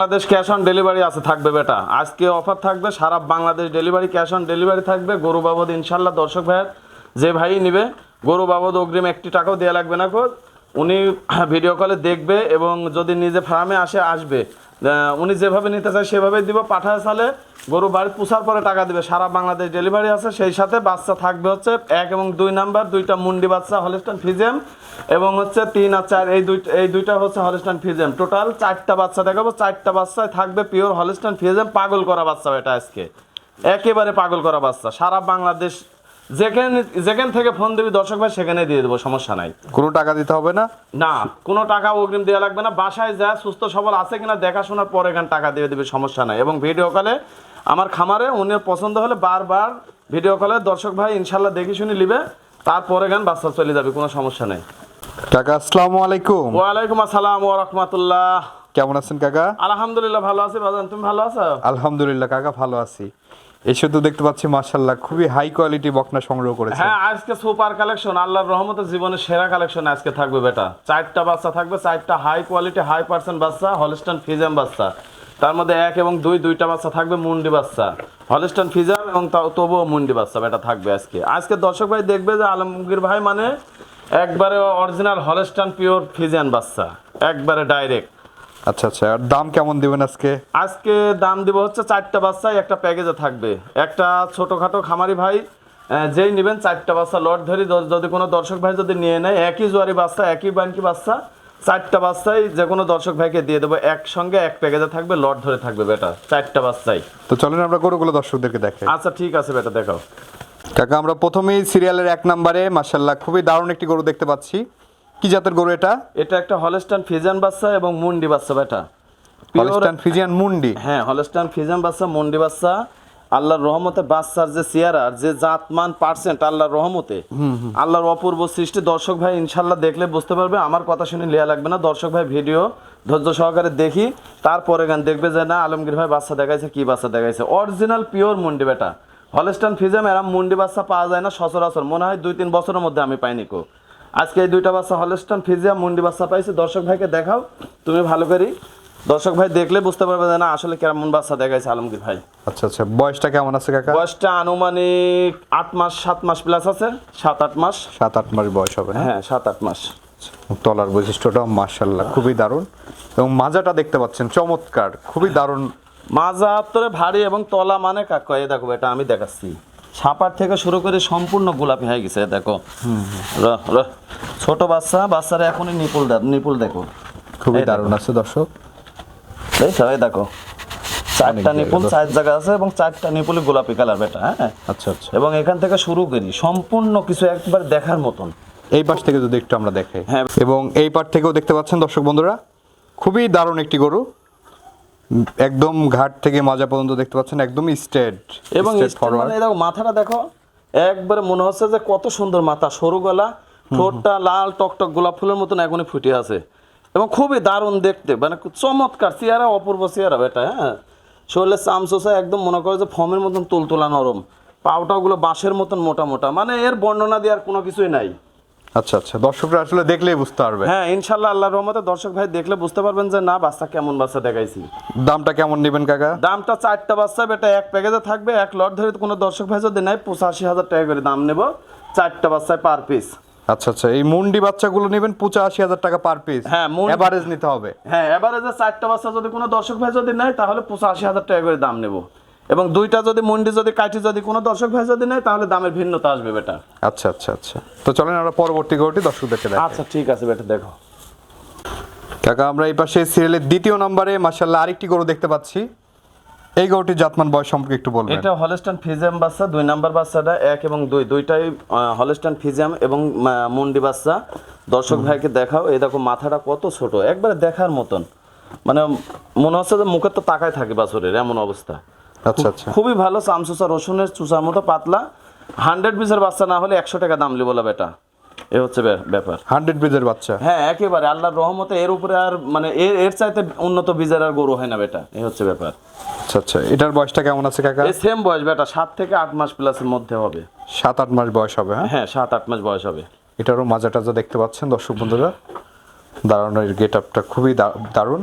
Bangladesh cash on delivery আছে, থাকবে বেটা। আজকে অফার থাকবে, সারা Bangladesh delivery, cash on delivery থাকবে। গরু বাবদ ইনশাল্লাহ দর্শক ভাইয়ের, যে ভাই নিবে, গরু বাবদ অগ্রিম একটি টাকাও দেওয়া লাগবে না খোঁজ উনি ভিডিও কলে দেখবে এবং যদি নিজে ফার্মে আসে, আসবে। উনি যেভাবে নিতে চায় সেভাবে দিব। পাঠায় সালে গরু বাড়ি পুষার পরে টাকা দিবে। সারা বাংলাদেশ ডেলিভারি আছে, সেই সাথে বাচ্চা থাকবে হচ্ছে এক এবং দুই নাম্বার, দুইটা মুন্ডি বাচ্চা হলিস্টান ফিজেম এবং হচ্ছে তিন আর চার, এই দুইটা এই দুইটা হচ্ছে হলিস্টান ফিজেম টোটাল চারটা বাচ্চা দেখাবো। চারটা বাচ্চায় থাকবে পিওর হলিস্টান ফিজেম পাগল করা বাচ্চা এটা আজকে। একেবারে পাগল করা বাচ্চা। সারা বাংলাদেশ যেখানে যেখান থেকে ফোন দিবি দর্শক ভাই সেখানে দিয়ে দেবো সমস্যা নাই। কোনো টাকা দিতে হবে না? না কোনো টাকা অগ্রিম দেওয়া লাগবে না। বাসায় যা সুস্থ সবল আছে কিনা দেখাশোনার পরে এখানে টাকা দিয়ে দেবে সমস্যা নাই। এবং ভিডিও কলে আমার খামারে উনি পছন্দ হলে বারবার ভিডিও কলে দর্শক ভাই ইনশাল্লাহ দেখি শুনি নিবে। তারপরে গান বাচ্চা চলে যাবে কোনো সমস্যা নেই। কাকা আসসালামু আলাইকুম। ওয়ালাইকুম আসসালাম ও রহমতুল্লাহ। কেমন আছেন কাকা? আলহামদুলিল্লাহ ভালো আছি বাজান তুমি ভালো আছো? আলহামদুলিল্লাহ কাকা ভালো আছি। এসে তো দেখতে পাচ্ছি মার্শাল্লাহ খুবই হাই কোয়ালিটি বকনা সংগ্রহ করেছে। হ্যাঁ আজকে সুপার কালেকশন আল্লাহর রহমতের জীবনের সেরা কালেকশন আজকে থাকবে বেটা। চারটা বাচ্চা থাকবে, চারটা হাই কোয়ালিটি হাই পার্সেন্ট বাচ্চা হলিস্টান ফিজাম বাচ্চা। তার মধ্যে এক এবং দুই, দুইটা বাচ্চা থাকবে, মুন্ডি বাচ্চা। হলিস্টান ফিজাম এবং তাও তবুও মুন্ডি বাচ্চা বেটা থাকবে আজকে। আজকে দর্শক ভাই দেখবে যে আলমগীর ভাই মানে একবারে অরিজিনাল হলিস্টান পিওর ফিজিয়ান বাচ্চা। একবারে ডাইরেক্ট আচ্ছা আচ্ছা আর দাম কেমন দিবেন আজকে? আজকে দাম দিব হচ্ছে চারটা বাচ্চায় একটা প্যাকেজে থাকবে। একটা ছোটোখাটো খামারি ভাই যেই নেবেন চারটা বাচ্চা লট ধরি যদি কোনো দর্শক ভাই যদি নিয়ে নেয় একই জোয়ারি বাচ্চা একই বানকি বাচ্চা চারটা বাচ্চাই যে কোনো দর্শক ভাইকে দিয়ে দেবো একসঙ্গে এক প্যাকেজে থাকবে লট ধরে থাকবে বেটা চারটা বাচ্চাই। তো চলেন আমরা গরুগুলো দর্শকদেরকে দেখাই। আচ্ছা ঠিক আছে বেটা দেখাও। কাকা আমরা প্রথমেই সিরিয়ালের এক নম্বরে মার্শাল্লাহ খুবই দারুণ একটি গরু দেখতে পাচ্ছি। কি জাতের গরু এটা? এটা একটা হলস্টান ফিজান বাচ্চা এবং মুন্ডি বাচ্চা বেটা। হলিস্টান ফিজিয়ান মুন্ডি? হ্যাঁ হলস্টান ফিজান বাচ্চা মুন্ডি বাচ্চা। আল্লাহর রহমতে বাচ্চার যে চেয়ারার যে জাতমান পার্সেন্ট আল্লাহর রহমতে। আল্লাহর অপূর্ব সৃষ্টি। দর্শক ভাই ইনশাল্লাহ দেখলে বুঝতে পারবে আমার কথা শুনে লিয়া লাগবে না। দর্শক ভাই ভিডিও ধৈর্য সহকারে দেখি। তারপরে গান দেখবে যে না আলমগীর ভাই বাচ্চা দেখাইছে কি বাচ্চা দেখাইছে? অরিজিনাল পিওর মুন্ডি বেটা। হলস্টান ফিজাম এরম মুন্ডি বাচ্চা পাওয়া যায় না সচরাচর। মনে হয় দুই তিন বছরের মধ্যে আমি পাইনি কো। আজকে এই দুইটা বাচ্চা হলস্টন ফিজিয়া মুন্ডি বাচ্চা পাইছে। দর্শক ভাইকে দেখাও তুমি ভালো করি। দর্শক ভাই দেখলে বুঝতে পারবে যে না আসলে কেমন বাচ্চা দেখাইছে আলমগীর ভাই। আচ্ছা আচ্ছা বয়সটা কেমন আছে কাকা? বয়সটা আনুমানিক আট মাস সাত মাস প্লাস আছে। সাত আট মাস। সাত আট মাস বয়স হবে হ্যাঁ? সাত আট মাস। তলার বৈশিষ্ট্যটা মার্শাল্লাহ খুবই দারুণ। এবং মাজাটা দেখতে পাচ্ছেন চমৎকার খুবই দারুণ। মাজা হাতরে ভারী এবং তলা মানে কাকা এই দেখো এটা আমি দেখাচ্ছি। ছাপার থেকে শুরু করে সম্পূর্ণ গোলাপি হয়ে গেছে দেখো। ছোট বাচ্চা বাচ্চারা এখনই নিপুল নিপুল দেখো। খুবই দারুণ আছে দর্শক। এই দেখো। চারটা নিপুল চার জায়গা আছে এবং চারটা নিপুলে গোলাপি কালার বেটা হ্যাঁ? আচ্ছা আচ্ছা। এবং এখান থেকে শুরু করি সম্পূর্ণ কিছু একবার দেখার মতন। এই পাশ থেকে যদি একটু আমরা দেখাই। হ্যাঁ। এবং এই পাশ থেকেও দেখতে পাচ্ছেন দর্শক বন্ধুরা খুবই দারুণ একটি গরু। একদম ঘাট থেকে মাজা পর্যন্ত দেখতে পাচ্ছেন একদম স্ট্রেট এবং মানে দেখো মাথাটা দেখো একবারে মনে হচ্ছে যে কত সুন্দর মাথা সরু গলা ঠোঁটটা লাল টকটক গোলাপ ফুলের মতন এখনই ফুটে আছে। এবং খুবই দারুণ দেখতে মানে চমৎকার চেহারা অপূর্ব চেহারা বেটা হ্যাঁ? শরীরে চামচোসা একদম মনে করে যে ফমের মতন তুলতুলা নরম পাউটাগুলো বাঁশের মতন মোটা মোটা মানে এর বর্ণনা দেওয়ার কোনো কিছুই নাই। আচ্ছা আচ্ছা। দর্শকরা আসলে দেখলেই বুঝতে পারবে। হ্যাঁ ইনশাল্লাহ আল্লাহর রহমতে দর্শক ভাই দেখলে বুঝতে পারবেন যে না বাচ্চা কেমন বাচ্চা দেখাইছি। দামটা কেমন নেবেন কাকা? দামটা চারটা বাচ্চা বেটা এক প্যাকেজে থাকবে এক লট ধরে কোনো দর্শক ভাই যদি নেয় পঁচাশি হাজার টাকা করে দাম নেব চারটা বাচ্চায় পার পিস আচ্ছা আচ্ছা। এই মুন্ডি বাচ্চাগুলো নেবেন পঁচাশি হাজার টাকা পার পিস হ্যাঁ, এভারেজ নিতে হবে। হ্যাঁ এবারে যে চারটা বাচ্চা যদি কোনো দর্শক ভাই যদি নেয় তাহলে পঁচাশি হাজার টাকা করে দাম নেব। এবং দুইটা যদি মন্ডি যদি কাটি যদি কোনো দর্শক ভাই যদি নেয় তাহলে দামের ভিন্নতা আসবে বেটা। আচ্ছা আচ্ছা আচ্ছা। তো চলেন আমরা পরবর্তী গরুটি দর্শকদেরকে দেখাই। আচ্ছা ঠিক আছে বেটা দেখো। কাকা আমরা এই পাশে সিরিয়ালের দ্বিতীয় নম্বরে মাশাল্লাহ আরেকটি গরু দেখতে পাচ্ছি। এই গরুটির জাতমান বয়স সম্পর্কে একটু বলবেন। এটা হলস্টান ফিজিয়াম বাচ্চা দুই নাম্বার বাচ্চাটা এক এবং দুই। দুইটাই হলস্টান ফিজিয়াম এবং মুন্ডি বাচ্চা। দর্শক ভাইকে দেখাও এই দেখো মাথাটা কত ছোট একবারে দেখার মতন। মানে মনে হচ্ছে যে মুখে তো তাকায় থাকে বাছরের এমন অবস্থা। আচ্ছা আচ্ছা। খুবই ভালো চামচুচা রসুনের চুচার মতো পাতলা। হান্ড্রেড পিসের বাচ্চা না হলে একশো টাকা দাম বলে বেটা। এ হচ্ছে ব্যাপার। হান্ড্রেড বিজের বাচ্চা? হ্যাঁ একেবারে আল্লাহর রহমতে এর উপরে আর মানে এর এর চাইতে উন্নত বীজের আর গরু হয় না বেটা। এই হচ্ছে ব্যাপার। আচ্ছা আচ্ছা এটার বয়সটা কেমন আছে কাকা? এই সেম বয়স বেটা সাত থেকে আট মাস প্লাসের মধ্যে হবে। সাত আট মাস বয়স হবে হ্যাঁ? হ্যাঁ সাত আট মাস বয়স হবে। এটারও মাজা টাজা দেখতে পাচ্ছেন দর্শক বন্ধুরা? দারুণের গেট আপটা খুবই দারুণ।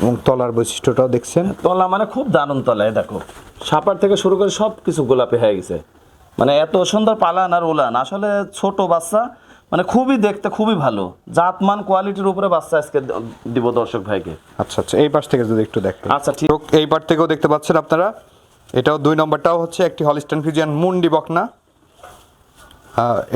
এবং তলার বৈশিষ্ট্যটাও দেখছেন। তলা মানে খুব দারুণ তলা দেখো। সাপার থেকে শুরু করে সব কিছু গোলাপি হয়ে গেছে। মানে এত সুন্দর পালান আর উলান। আসলে ছোট বাচ্চা মানে খুবই দেখতে খুবই ভালো। জাতমান কোয়ালিটির উপরে বাচ্চা আজকে দিব দর্শক ভাইকে। আচ্ছা আচ্ছা। এই পাশ থেকে যদি একটু দেখেন আচ্ছা ঠিক। এই পার থেকেও দেখতে পাচ্ছেন আপনারা। এটাও দুই নম্বরটাও হচ্ছে একটি হলিস্টান ফিজিয়ান মুন্ডি বকনা।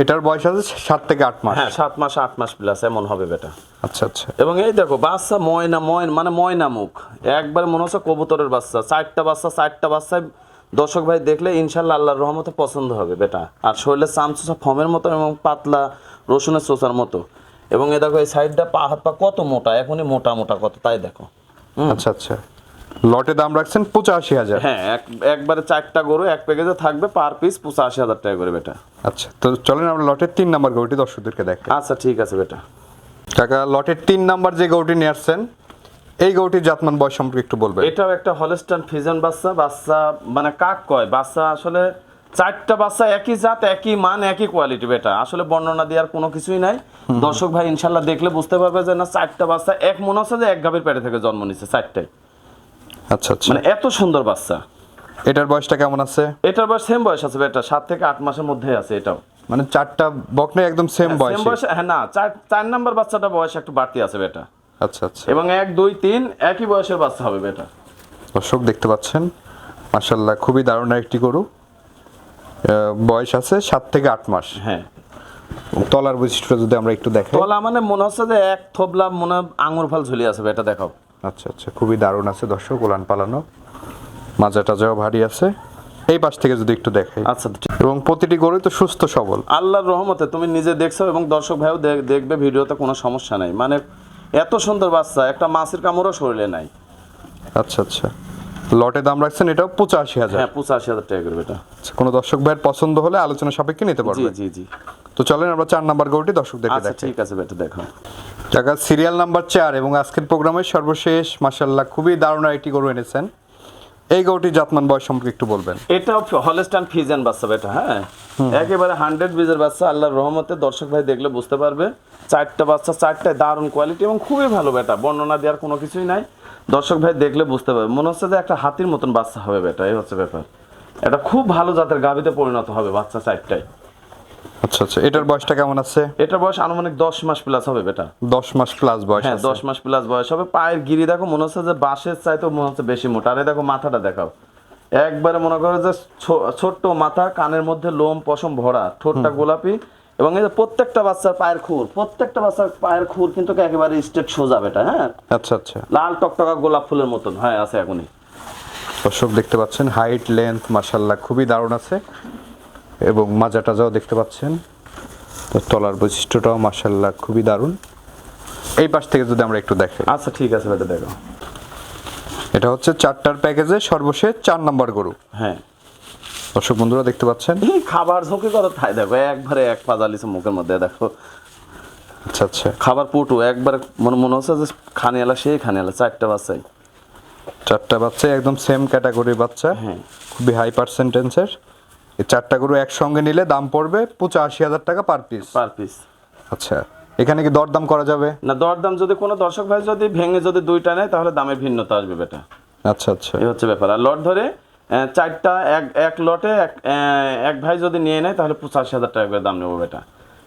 এটার বয়স আছে সাত থেকে আট মাস। হ্যাঁ সাত মাস আট মাস প্লাস এমন হবে বেটা। আচ্ছা আচ্ছা। এবং এই দেখো বাচ্চা ময়না ময়ন মানে ময়না মুখ একবার মনে হচ্ছে কবুতরের বাচ্চা। চারটা বাচ্চা চারটা বাচ্চায় দর্শক ভাই দেখলে ইনশাল্লাহ আল্লাহর রহমতে পছন্দ হবে বেটা। আর শরীরের চামচুচা ফমের মতো এবং পাতলা রসুনের চোচার মতো। এবং এ দেখো এই সাইডটা পা হাত পা কত মোটা এখনই মোটা মোটা কত তাই দেখো। আচ্ছা আচ্ছা। লটে দাম রাখছেন পঁচাশি হাজার। হ্যাঁ এক একবারে চারটা গরু এক প্যাকেজে থাকবে পার পিস পঁচাশি হাজার টাকা করে বেটা। আচ্ছা তো চলেন আমরা লটের তিন নাম্বার গরুটি দর্শকদেরকে দেখ আচ্ছা ঠিক আছে বেটা। কাকা লটের তিন নাম্বার যে গরুটি নিয়ে আসছেন এই গরুটির জাতমান বয়স সম্পর্কে একটু বলবেন। এটাও একটা হলস্টান ফিজন বাচ্চা বাচ্চা মানে কাক কয়? বাচ্চা আসলে চারটা বাচ্চা একই জাত একই মান একই কোয়ালিটি বেটা। আসলে বর্ণনা দেওয়ার কোনো কিছুই নাই। দর্শক ভাই ইনশাল্লাহ দেখলে বুঝতে পারবে যে না চারটা বাচ্চা এক মনে হচ্ছে যে এক গাভীর পেটে থেকে জন্ম নিচ্ছে চারটাই। আচ্ছা আচ্ছা। মানে এত সুন্দর বাচ্চা। এটার বয়সটা কেমন আছে? এটার বয়স সেম বয়স আছে বেটা সাত থেকে আট মাসের মধ্যে আছে এটাও। মানে চারটা বকনে একদম সেম সেম বয়স। বয়স হ্যাঁ না চার চার নাম্বার বাচ্চাটা বয়স একটু বাড়তি আছে বেটা। আচ্ছা আচ্ছা। এবং এক দুই তিন একই বয়সের বাচ্চা হবে বেটা। দর্শক দেখতে পাচ্ছেন মাশাল্লাহ খুবই দারুণ একটি গরু। বয়স আছে সাত থেকে আট মাস। হ্যাঁ। তলার বৈশিষ্ট্য যদি আমরা একটু দেখাই। তলা মানে মনে হচ্ছে যে এক থবলা মনে আঙুর ফল ঝুলিয়ে আছে বেটা দেখাও। আচ্ছা আচ্ছা খুবই দারুণ আছে দর্শক ওলান পালানো। মাজা টাজাও ভারী আছে। এই পাশ থেকে যদি একটু দেখাই। আচ্ছা এবং প্রতিটি গরুই তো সুস্থ সবল। আল্লাহর রহমতে তুমি নিজে দেখছ এবং দর্শক ভাইও দেখ- দেখবে ভিডিওতে কোনো সমস্যা নাই। মানে এত সুন্দর বাচ্চা একটা মাছের কামড়ও শরীরে নাই। আচ্ছা আচ্ছা। লটে দাম রাখছেন এটাও পঁচাশি হাজার। হ্যাঁ পঁচাশি হাজার টাকা করে এটা। আচ্ছা, কোনো দর্শক ভাইয়ের পছন্দ হলে আলোচনা সাপেক্ষে নিতে পারবে। জি জি। তো চলেন আমরা চার নাম্বার গরুটি দর্শকদেরকে আচ্ছা দেখাই। ঠিক আছে বেটা দেখো। টাকা সিরিয়াল নাম্বার চার এবং আজকের প্রোগ্রামের সর্বশেষ মাসাল্লাহ খুবই দারুণ একটি গরু এনেছেন। এই গরুটির জাতমান বয়স সম্পর্কে একটু বলবেন। এটাও হলস্টান ফিজেন বাচ্চা বেটা হ্যাঁ? একেবারে হান্ড্রেড বিজের বাচ্চা আল্লাহর রহমতে দর্শক ভাই দেখলে বুঝতে পারবে। চারটা বাচ্চা চারটায় দারুণ কোয়ালিটি এবং খুবই ভালো বেটা বর্ণনা দেওয়ার কোনো কিছুই নাই। দর্শক ভাই দেখলে বুঝতে পারবে। মনে হচ্ছে যে একটা হাতির মতন বাচ্চা হবে বেটা এই হচ্ছে ব্যাপার। এটা খুব ভালো জাতের গাভিতে পরিণত হবে বাচ্চা চারটায়। আচ্ছা আচ্ছা। এটার বয়সটা কেমন আছে? এটার বয়স আনুমানিক দশ মাস প্লাস হবে বেটা। দশ মাস প্লাস বয়স হ্যাঁ। দশ মাস প্লাস বয়স হবে। পায়ের গিরি দেখো মনে হচ্ছে যে বাঁশের চাইতেও মনে হচ্ছে বেশি মোটা। আরে দেখো মাথাটা দেখাও। একবারে মনে করো যে ছোট্ট মাথা কানের মধ্যে লোম পশম ভরা। ঠোঁটটা গোলাপি। এবং এই যে প্রত্যেকটা বাচ্চার পায়ের খুর প্রত্যেকটা বাচ্চার পায়ের খুর কিন্তু একেবারে স্ট্রেট সোজা বেটা হ্যাঁ? আচ্ছা আচ্ছা। লাল টকটকা গোলাপ ফুলের মতন। হ্যাঁ আছে এখনই। দর্শক দেখতে পাচ্ছেন হাইট লেন্থ মাসাল্লাহ খুবই দারুণ আছে। এবং মাজা টাজাও দেখতে পাচ্ছেন। তো তলার বৈশিষ্ট্যটাও মাসাল্লাহ খুবই দারুণ। এই পাশ থেকে যদি আমরা একটু দেখি। আচ্ছা ঠিক আছে বেটা দেখো। এটা হচ্ছে চারটার প্যাকেজে সর্বশেষ চার নম্বর গরু। হ্যাঁ। দর্শক বন্ধুরা দেখতে পাচ্ছেন? খাবার ঝোঁকে করো তাই দেখো একবারে এক পাজালিছে মুখের মধ্যে দেখো। আচ্ছা আচ্ছা। খাবার পুটু একবার মনে মনে হচ্ছে যে খানিয়ালা সেই খানিয়ালা চারটা বাচ্চাই। চারটা বাচ্চা একদম সেম ক্যাটাগরির বাচ্চা। হ্যাঁ। খুবই হাই পার্সেন্টেন্সের এই চারটা গরু একসঙ্গে নিলে দাম পড়বে পঁচাশি হাজার টাকা পার পিস পার পিস আচ্ছা এখানে কি দরদাম করা যাবে? না দরদাম যদি কোনো দর্শক ভাই যদি ভেঙে যদি দুইটা নেয় তাহলে দামে ভিন্নতা আসবে বেটা। আচ্ছা আচ্ছা। এই হচ্ছে ব্যাপার। আর লট ধরে চারটা এক এক লটে এক এক ভাই যদি নিয়ে নেয় তাহলে পঁচাশি হাজার টাকা করে দাম নেব বেটা।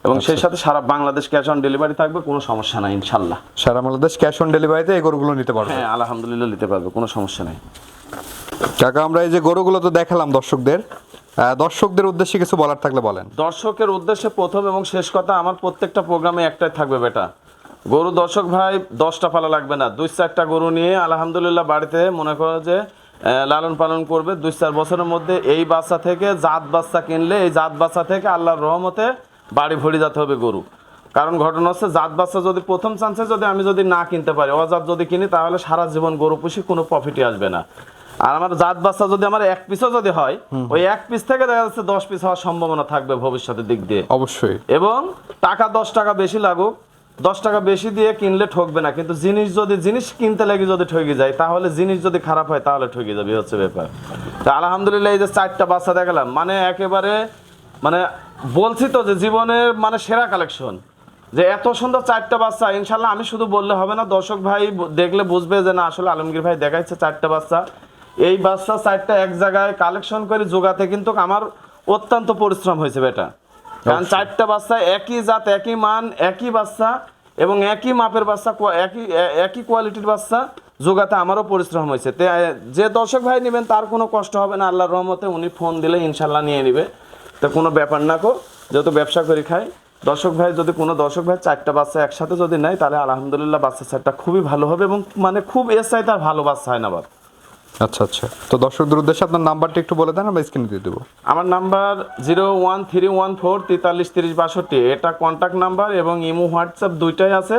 এবং সেই সাথে সারা বাংলাদেশ ক্যাশ অন ডেলিভারি থাকবে কোনো সমস্যা নাই ইনশাল্লাহ। সারা বাংলাদেশ ক্যাশ অন ডেলিভারিতে এই গরুগুলো নিতে পারবে? হ্যাঁ আলহামদুলিল্লাহ নিতে পারবে কোনো সমস্যা নাই। কাকা আমরা এই যে গরুগুলো তো দেখালাম দর্শকদের। দর্শকদের উদ্দেশ্যে কিছু বলার থাকলে বলেন। দর্শকের উদ্দেশ্যে প্রথম এবং শেষ কথা, আমার প্রত্যেকটা প্রোগ্রামে একটাই থাকবে বেটা। গরু দর্শক ভাই, দশটা পালা লাগবে না। দুই চারটা গরু নিয়ে আলহামদুলিল্লাহ বাড়িতে মনে করো যে লালন পালন করবে দুই চার বছরের মধ্যে। এই বাচ্চা থেকে জাত বাচ্চা কিনলে, এই জাত বাচ্চা থেকে আল্লাহর রহমতে বাড়ি ভরে যেতে হবে গরু। কারণ ঘটনা হচ্ছে, জাত বাচ্চা যদি প্রথম চান্সে যদি আমি যদি না কিনতে পারি, অজাত যদি কিনি, তাহলে সারা জীবন গরু পুষি কোনো প্রফিটই আসবে না। আর আমার জাত বাচ্চা যদি আমার এক পিসও যদি হয় ওই এক পিস থেকে দেখা যাচ্ছে দশ পিস হওয়ার সম্ভাবনা থাকবে ভবিষ্যতের দিক দিয়ে। অবশ্যই। এবং টাকা দশ টাকা বেশি লাগুক দশ টাকা বেশি দিয়ে কিনলে ঠকবে না। কিন্তু জিনিস যদি জিনিস কিনতে লাগে যদি ঠকে যায় তাহলে জিনিস যদি খারাপ হয় তাহলে ঠকে যাবে হচ্ছে ব্যাপার। তা আলহামদুলিল্লাহ এই যে চারটা বাচ্চা দেখালাম মানে একেবারে মানে বলছি তো যে জীবনের মানে সেরা কালেকশন যে এত সুন্দর চারটা বাচ্চা ইনশাল্লাহ আমি শুধু বললে হবে না দর্শক ভাই দেখলে বুঝবে যে না আসলে আলমগীর ভাই দেখাইছে চারটা বাচ্চা এই বাচ্চা চারটা এক জায়গায় কালেকশন করে জোগাতে কিন্তু আমার অত্যন্ত পরিশ্রম হয়েছে বেটা। কারণ চারটা বাচ্চা একই জাত একই মান একই বাচ্চা এবং একই মাপের বাচ্চা একই একই কোয়ালিটির বাচ্চা জোগাতে আমারও পরিশ্রম হয়েছে। তে যে দর্শক ভাই নেবেন তার কোনো কষ্ট হবে না আল্লাহর রহমতে উনি ফোন দিলে ইনশাল্লাহ নিয়ে নেবে। তো কোনো ব্যাপার না কো যেহেতু ব্যবসা করি খাই। দর্শক ভাই যদি কোনো দর্শক ভাই চারটা বাচ্চা একসাথে যদি নেয় তাহলে আলহামদুলিল্লাহ বাচ্চা চারটা খুবই ভালো হবে এবং মানে খুব এর চাইতে আর ভালো বাচ্চা হয় না বাবা আচ্ছা আচ্ছা। তো দর্শকদের উদ্দেশ্যে আপনার নাম্বারটা একটু বলে দেন আমরা স্ক্রিনে দিয়ে দেবো। আমার number zero one three one four তেতাল্লিশ তিরিশ বাষট্টি। এটা কন্ট্যাক্ট নাম্বার এবং ইমো হোয়াটসঅ্যাপ দুইটাই আছে।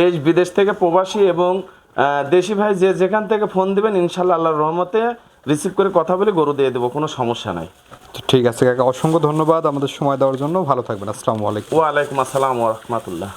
দেশ বিদেশ থেকে প্রবাসী এবং দেশি ভাই যে যেখান থেকে ফোন দিবেন ইনশাল্লাহ আল্লাহর রহমতে রিসিভ করে কথা বলে গরু দিয়ে দেবো কোনো সমস্যা নাই। ঠিক আছে কাকা অসংখ্য ধন্যবাদ আমাদের সময় দেওয়ার জন্য। ভালো থাকবেন আসসালামু আলাইকুম। ওয়ালাইকুম আসসালাম ওরহমতুল্লাহ